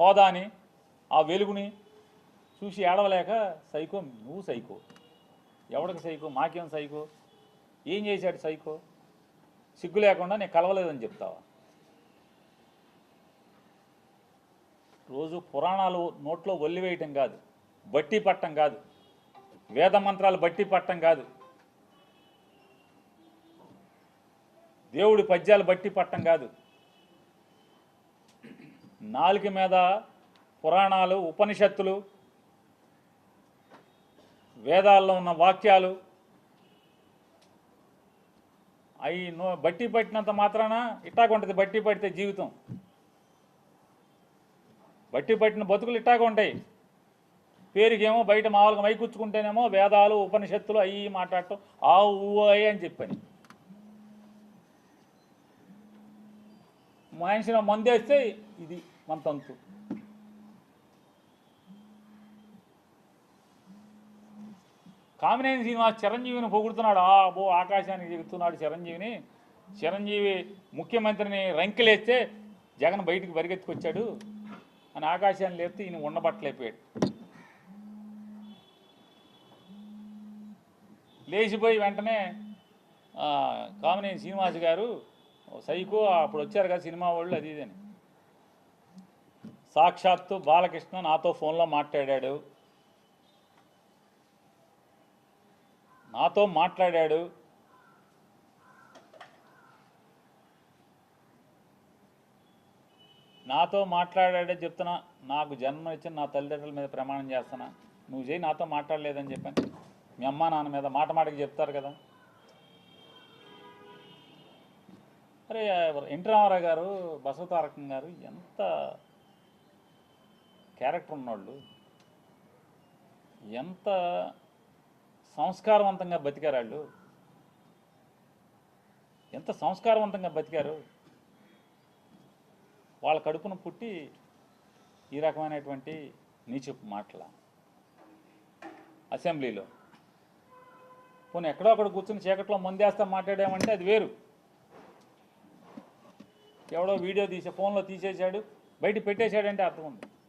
హోదాని ఆ వెలుగుని చూసి ఏడవలేక సైకో నువ్వు సైకో. ఎవడికి సైకో? మాకేం సైకో? ఏం చేశాడు సైకో? సిగ్గు లేకుండా నేను కలవలేదని చెప్తావా? రోజు పురాణాలు నోట్లో ఒల్లివేయటం కాదు బట్టి పట్టం కాదు వేద మంత్రాలు బట్టి పట్టం కాదు. దేవుడి పద్యాలు బట్టి పట్టం కాదు. నాలుక మీద పురాణాలు ఉపనిషత్తులు వేదాల్లో ఉన్న వాక్యాలు. అవి నో బట్టి పట్టినంత మాత్రాన ఇట్టాగుంటుంది బట్టి పడితే జీవితం. బట్టి పట్టిన బతుకులు ఇట్టాగా ఉంటాయి. పేరుకేమో బయట మామూలుగా మైకుచ్చుకుంటేనేమో వేదాలు ఉపనిషత్తులు అవి మాట్లాడటం ఆ ఊ అని చెప్పని. మనిషిని మందేస్తే ఇది మన తంతు. కామినేని శ్రీనివాస్ చిరంజీవిని పొగుడుతున్నాడు. ఆ బో ఆకాశానికి దిగుతున్నాడు చిరంజీవిని. చిరంజీవి ముఖ్యమంత్రిని రంకెలేస్తే జగన్ బయటికి పరిగెత్తుకొచ్చాడు. అని ఆకాశాన్ని లేపితే ఈయన ఉండబట్టలేకపోయాడు. లేచిపోయి వెంటనే కామినేని శ్రీనివాస్ గారు సైకో అప్పుడు వచ్చారు కదా సినిమా వాళ్ళు అది ఇదని సాక్షాత్తు బాలకృష్ణ నాతో ఫోన్లో మాట్లాడాడు. నాతో మాట్లాడాడు. నాతో మాట్లాడాడే చెప్తున్నా నాకు జన్మ ఇచ్చిన నా తల్లిదండ్రుల మీద ప్రమాణం చేస్తున్నా. నువ్వు చేయి నాతో మాట్లాడలేదని చెప్పాను. మీ అమ్మ నాన్న మీద మాట మాటకి చెప్తారు కదా. అరే ఎన్టీ రామారావు గారు బసవతారకం గారు ఎంత క్యారెక్టర్ ఉన్నోళ్ళు ఎంత సంస్కారవంతంగా బతికారు వాళ్ళు? ఎంత సంస్కారవంతంగా బతికారు? వాళ్ళ కడుపున పుట్టి ఈ రకమైనటువంటి నీచపు మాటల అసెంబ్లీలో. పోనీ ఎక్కడో అక్కడ కూర్చుని చీకట్లో ముందేస్తా మాట్లాడామంటే అది వేరు. ఎవడో వీడియో తీసే ఫోన్లో తీసేశాడు బయట పెట్టేశాడంటే అర్థం ఉంది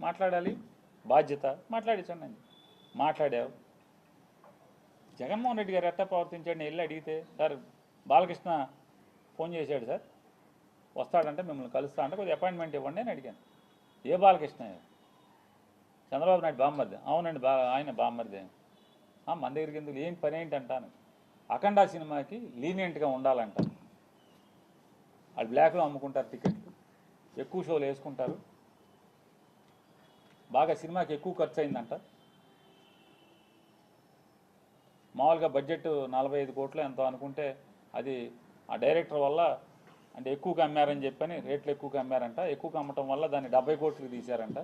మాట్లాడాలి. బాధ్యత. మాట్లాడించండి నేను మాట్లాడావు. జగన్మోహన్ రెడ్డి గారు ఎట్టా ప్రవర్తించాడు వెళ్ళి అడిగితే సార్ బాలకృష్ణ ఫోన్ చేశాడు సార్. వస్తాడంటే మిమ్మల్ని కలుస్తా అంటే కొద్దిగా అపాయింట్మెంట్ ఇవ్వండి అని అడిగాను. ఏ బాలకృష్ణ? చంద్రబాబు నాయుడు బామ్మర్ది. అవునండి బా ఆయన బామ్మర్ది. మన దగ్గరికి ఎందుకు? ఏం పని ఏంటి అంటాను అఖండ సినిమాకి లీనియంట్గా ఉండాలంట. వాళ్ళు బ్లాక్లో అమ్ముకుంటారు టికెట్లు ఎక్కువ షోలు వేసుకుంటారు. బాగా సినిమాకి ఎక్కువ ఖర్చు అయిందంట మామూలుగా బడ్జెట్ నలభై ఐదు కోట్లు ఎంతో అనుకుంటే అది ఆ డైరెక్టర్ వల్ల అంటే ఎక్కువగా అమ్మారని చెప్పని రేట్లు ఎక్కువగా అమ్మారంట. ఎక్కువగా అమ్మటం వల్ల దాన్ని డెబ్బై కోట్లకి తీశారంట.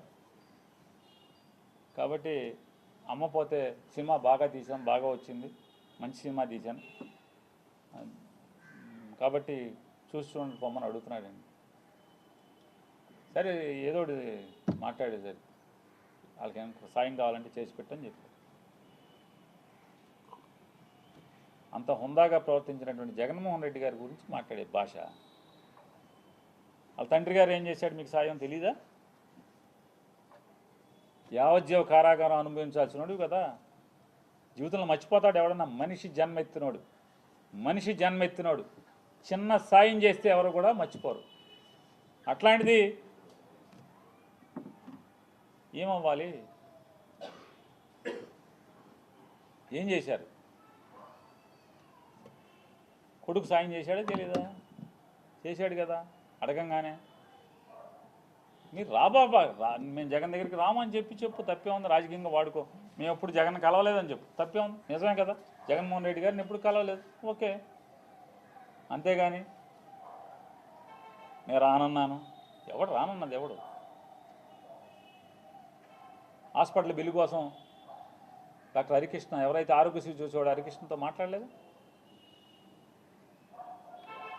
కాబట్టి అమ్మపోతే సినిమా బాగా తీసాం బాగా వచ్చింది. మంచి సినిమా తీశాను. కాబట్టి చూసి చూడండి పొమ్మని అడుగుతున్నాడండి. సరే ఏదో మాట్లాడేది సరే వాళ్ళకి ఏమైనా సాయం కావాలంటే చేసి పెట్టని చెప్పారు అంత హుందాగా ప్రవర్తించినటువంటి జగన్మోహన్ రెడ్డి గారి గురించి మాట్లాడే భాష. వాళ్ళ తండ్రి గారు ఏం చేశాడు మీకు సాయం తెలీదా? యావజ్జీవ కారాగారం అనుభవించాల్సినోడు కదా. జీవితంలో మర్చిపోతాడు ఎవడన్నా? మనిషి జన్మెత్తినోడు. మనిషి జన్మెత్తినోడు. చిన్న సాయం చేస్తే ఎవరు కూడా మర్చిపోరు. అట్లాంటిది ఏమవ్వాలి? ఏం చేశారు? కొడుకు సాయం చేశాడా తెలీదా చేశాడు కదా అడగంగానే. మీరు రాబాబా రా మేము జగన్ దగ్గరికి రామని చెప్పి చెప్పు తప్పే ఉంది రాజకీయంగా వాడుకో. మేము ఎప్పుడు జగన్ కలవలేదని చెప్పు తప్పే ఉంది నిజమే కదా? జగన్మోహన్ రెడ్డి గారిని ఎప్పుడు కలవలేదు? ఓకే. అంతేగాని నేను రానన్నాను. ఎవడు రానన్నది ఎవడు? హాస్పిటల్ బిల్లు కోసం డాక్టర్ హరికృష్ణ ఎవరైతే ఆరోగ్యశ్రీ చూసేవాడు హరికృష్ణతో మాట్లాడలేదు?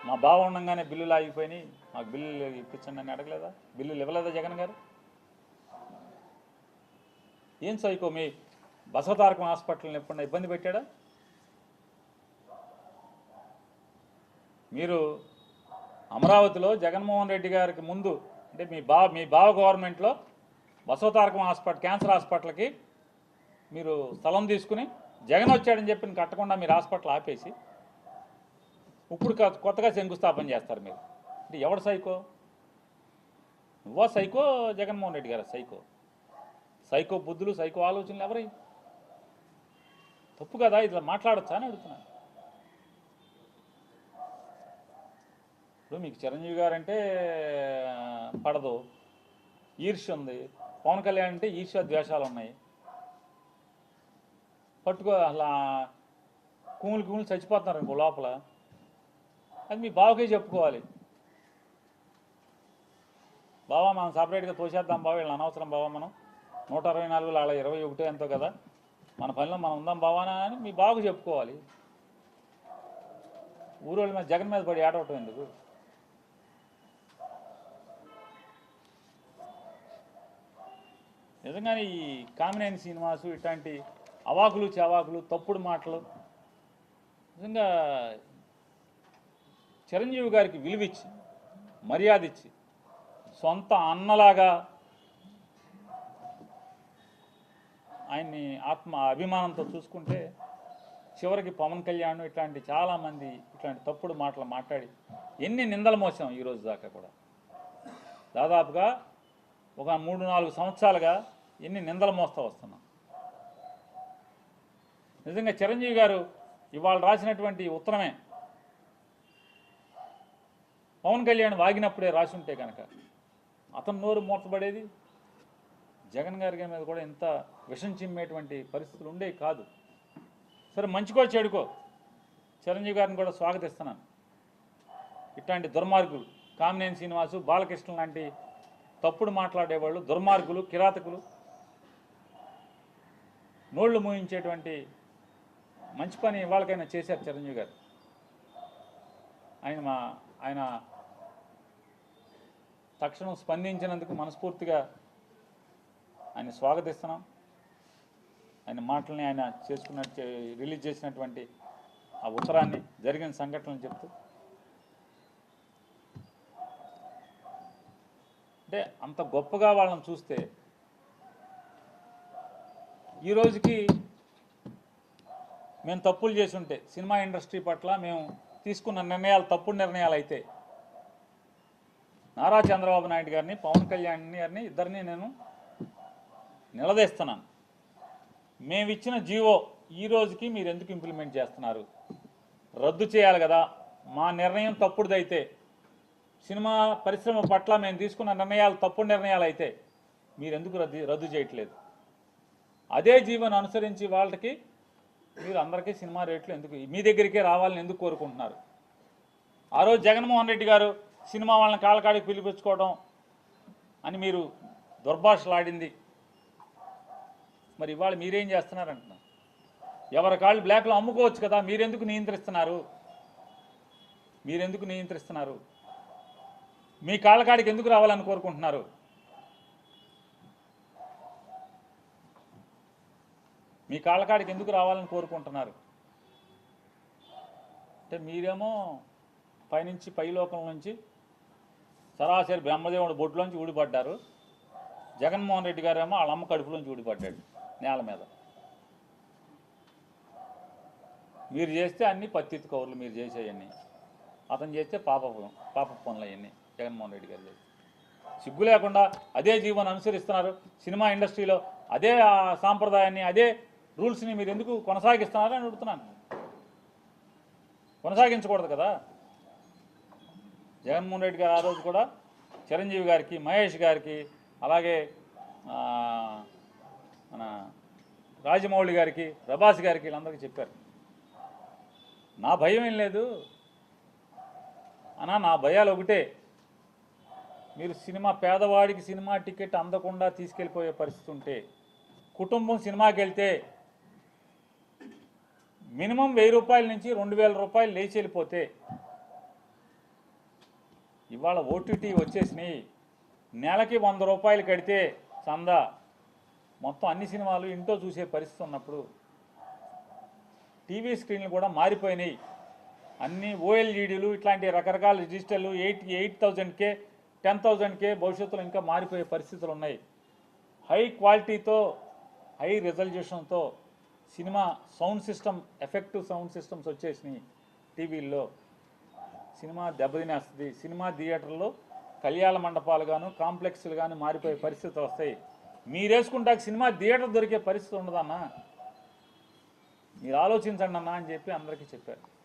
మా బావ ఉండగానే బిల్లులు ఆగిపోయినాయి. మాకు బిల్లులు ఇప్పించండి అని అడగలేదా? బిల్లులు ఇవ్వలేదా జగన్ గారు? ఏం సైకో మీ బసవతారకం హాస్పిటల్ని ఎప్పుడన్నా ఇబ్బంది పెట్టాడా? మీరు అమరావతిలో జగన్మోహన్ రెడ్డి గారికి ముందు అంటే మీ బా మీ బావ గవర్నమెంట్లో బసవతారకం హాస్పిటల్ క్యాన్సర్ హాస్పిటల్కి మీరు స్థలం తీసుకుని జగన్ వచ్చాడని చెప్పి కట్టకుండా మీరు హాస్పిటల్ ఆపేసి ఇప్పుడు కొత్తగా శంకుస్థాపన చేస్తారు మీరు. అంటే ఎవడు సైకో? నువ్వా సైకో జగన్మోహన్ రెడ్డి గారు? సైకో. సైకో బుద్ధులు సైకో ఆలోచనలు ఎవరై? తప్పు కదా ఇట్లా మాట్లాడచ్చా అని అడుగుతున్నాను. ఇప్పుడు మీకు చిరంజీవి గారు అంటే పడదు. ఈర్ష్య ఉంది. పవన్ కళ్యాణ్ అంటే ఈర్ష్యా ద్వేషాలు ఉన్నాయి. పట్టుకో అలా కుములు కుములు చచ్చిపోతున్నారు ఇంకో లోపల. అది మీ బావకే చెప్పుకోవాలి. బావా మనం సపరేట్గా తోసేద్దాం బావ వీళ్ళని అనవసరం బావా మనం. నూట అరవై నాలుగు అలా ఇరవై ఒకటో ఎంతో కదా. మన పనిలో మనం ఉందాం బావానా అని మీ బావకు చెప్పుకోవాలి. ఊరోళ్ళ మీద జగన్ మీద పడి ఏడవటం ఎందుకు? నిజంగానే ఈ కామినేని శ్రీనివాసు ఇట్లాంటి అవాకులు చవాకులు తప్పుడు మాటలు నిజంగా చిరంజీవి గారికి విలువిచ్చి మర్యాద ఇచ్చి సొంత అన్నలాగా ఆయన్ని ఆత్మ అభిమానంతో చూసుకుంటే చివరికి పవన్ కళ్యాణ్ ఇట్లాంటి చాలామంది ఇట్లాంటి తప్పుడు మాటలు మాట్లాడి ఎన్ని నిందలు మోసాం ఈరోజు దాకా కూడా. దాదాపుగా ఒక మూడు నాలుగు సంవత్సరాలుగా ఎన్ని నిందలు మోస్తూ వస్తున్నాం. నిజంగా చిరంజీవి గారు ఇవాళ రాసినటువంటి ఉత్తరమే. పవన్ కళ్యాణ్ వాగినప్పుడే రాసి ఉంటే కనుక అతను నోరు మూతపడేది జగన్ గారి మీద కూడా ఇంత విషం చిమ్మేటువంటి పరిస్థితులు ఉండేవి కాదు. సరే మంచికో చెడుకో. చిరంజీవి గారిని కూడా స్వాగతిస్తున్నాను. ఇట్లాంటి దుర్మార్గులు కామినేని శ్రీనివాసు బాలకృష్ణ లాంటి తప్పుడు మాట్లాడేవాళ్ళు దుర్మార్గులు కిరాతకులు నోళ్ళు మూయించేటువంటి మంచి పని వాళ్ళకైనా చేశారు చిరంజీవి గారు. ఆయన మా ఆయన తక్షణం స్పందించినందుకు మనస్ఫూర్తిగా ఆయన స్వాగతిస్తున్నాం. ఆయన మాటల్ని ఆయన చేసుకున్న రిలీజ్ చేసినటువంటి ఆ ఉత్తరాన్ని జరిగిన సంఘటనలు చెప్తూ. అంటే అంత గొప్పగా వాళ్ళని చూస్తే ఈ రోజుకి మేము తప్పులు చేసి ఉంటే సినిమా ఇండస్ట్రీ పట్ల మేము తీసుకున్న నిర్ణయాలు తప్పుడు నిర్ణయాలు అయితే నారా చంద్రబాబు నాయుడు గారిని పవన్ కళ్యాణ్ గారిని ఇద్దరిని నేను నిలదీస్తున్నాను. మేము ఇచ్చిన జీవో ఈ రోజుకి మీరు ఎందుకు ఇంప్లిమెంట్ చేస్తున్నారు? రద్దు చేయాలి కదా. మా నిర్ణయం తప్పుడుదైతే సినిమా పరిశ్రమ పట్ల మేము తీసుకున్న నిర్ణయాలు తప్పుడు నిర్ణయాలు అయితే మీరు ఎందుకు రద్దు రద్దు చేయట్లేదు? అదే జీవన అనుసరించి వాళ్ళకి మీరు అందరికీ సినిమా రేట్లు ఎందుకు మీ దగ్గరికే రావాలని ఎందుకు కోరుకుంటున్నారు? ఆ రోజు జగన్మోహన్ రెడ్డి గారు సినిమా వాళ్ళని కాళ్ళకాడికి పిలిపించుకోవడం అని మీరు దుర్భాషలాడింది మరి ఇవాళ మీరేం చేస్తున్నారంటున్నారు? ఎవరి కాళ్ళు బ్లాక్లో అమ్ముకోవచ్చు కదా మీరెందుకు నియంత్రిస్తున్నారు? మీరెందుకు నియంత్రిస్తున్నారు? మీ కాళ్ళకాడికి ఎందుకు రావాలని కోరుకుంటున్నారు? మీ కాళ్ళకాడికి ఎందుకు రావాలని కోరుకుంటున్నారు? అంటే మీరేమో పైనుంచి పైలోకం నుంచి సరాసరి బ్రహ్మదేవుడు బొడ్లోంచి ఊడిపడ్డారు. జగన్మోహన్ రెడ్డి గారేమో వాళ్ళ అమ్మ కడుపులోంచి ఊడిపడ్డాడు నేల మీద. మీరు చేస్తే అన్ని పత్తిత్తు కౌరులు మీరు చేసేయన్నీ అతను చేస్తే పాప పాప పనులు అవన్నీ జగన్మోహన్ రెడ్డి గారు చేసి సిగ్గు లేకుండా అదే జీవనం అనుసరిస్తున్నారు. సినిమా ఇండస్ట్రీలో అదే సాంప్రదాయాన్ని అదే రూల్స్ని మీరు ఎందుకు కొనసాగిస్తున్నారు అని అడుగుతున్నాను. కొనసాగించకూడదు కదా. జగన్మోహన్ రెడ్డి గారు ఆ రోజు కూడా చిరంజీవి గారికి మహేష్ గారికి అలాగే మన రాజమౌళి గారికి ప్రభాస్ గారికి వీళ్ళందరికీ చెప్పారు. నా భయం ఏం లేదు. అన్నా నా భయాలు ఒకటే. మీరు సినిమా పేదవాడికి సినిమా టికెట్ అందకుండా తీసుకెళ్ళిపోయే పరిస్థితి ఉంటే కుటుంబం సినిమాకి వెళ్తే మినిమం వెయ్యి రూపాయల నుంచి రెండు వేల రూపాయలు లేచి వెళ్ళిపోతే ఇవాళ ఓటీటీ వచ్చేసినాయి. నెలకి వంద రూపాయలు కడితే చందా. మొత్తం అన్ని సినిమాలు ఇంట్లో చూసే పరిస్థితి ఉన్నప్పుడు టీవీ స్క్రీన్లు కూడా మారిపోయినాయి. అన్ని ఓఎల్ఈడీలు ఇట్లాంటి రకరకాల రిజిస్టర్లు ఎయిట్ ఎయిట్ థౌజండ్కే టెన్ థౌజండ్కే భవిష్యత్తులో ఇంకా మారిపోయే పరిస్థితులు ఉన్నాయి. హై క్వాలిటీతో high రిజల్యూషన్తో cinema sound system effective sound systems వచ్చేసినాయి టీవీల్లో. సినిమా దెబ్బతినేస్తుంది. సినిమా థియేటర్లో కళ్యాణ మండపాలు గాను కాంప్లెక్స్లు కానీ మారిపోయే పరిస్థితి వస్తాయి. మీరేసుకుంటాక సినిమా థియేటర్ దొరికే పరిస్థితి ఉండదన్నా? మీరు ఆలోచించండి అన్నా అని చెప్పి అందరికీ చెప్పారు.